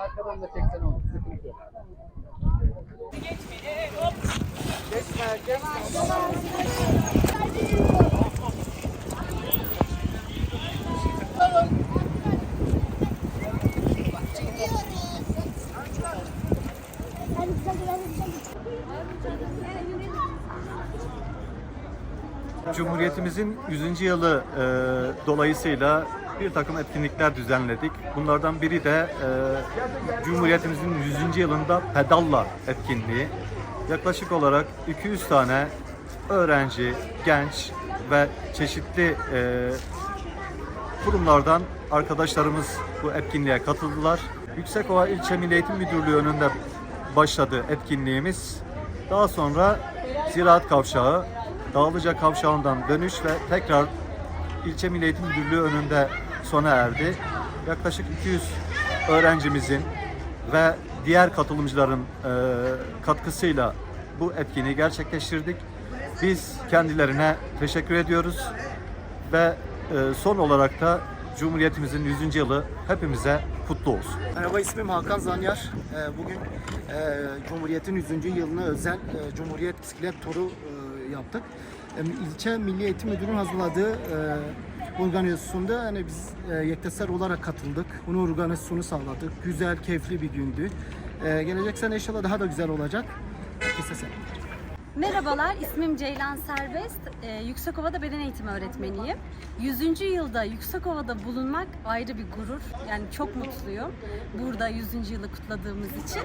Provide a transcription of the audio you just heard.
Arkadan da çeksen olur. Sıkıntı yok. Geçme, geçme. Cumhuriyetimizin 100. yılı e, dolayısıyla bir takım etkinlikler düzenledik. Bunlardan biri de e, Cumhuriyetimizin 100. yılında pedalla etkinliği. Yaklaşık olarak 200 tane öğrenci, genç ve çeşitli e, kurumlardan arkadaşlarımız bu etkinliğe katıldılar. Yüksekova İlçe Milli Eğitim Müdürlüğü önünde başladı etkinliğimiz. Daha sonra Ziraat Kavşağı, Dağlıca Kavşağı'ndan dönüş ve tekrar İlçe Milli Eğitim Müdürlüğü önünde sona erdi. Yaklaşık 200 öğrencimizin ve diğer katılımcıların e, katkısıyla bu etkinliği gerçekleştirdik. Biz kendilerine teşekkür ediyoruz ve e, son olarak da Cumhuriyetimizin 100. yılı hepimize kutlu olsun. Merhaba ismim Hakan Zanyar. Ee, Bugün e, Cumhuriyet'in 100. yılına özel e, Cumhuriyet bisiklet turu e, yaptık. İlçe Milli Eğitim Müdürü'nün hazırladığı organizasyonda hani biz yektesel olarak katıldık. Bunu organizasyonu sağladık. Güzel, keyifli bir gündü. Gelecek sene inşallah daha da güzel olacak. Herkese. Merhabalar, ismim Ceylan Serbest. Ee, Yüksekova'da beden eğitimi öğretmeniyim. 100. yılda Yüksekova'da bulunmak ayrı bir gurur. Yani çok mutluyum burada 100. yılı kutladığımız için.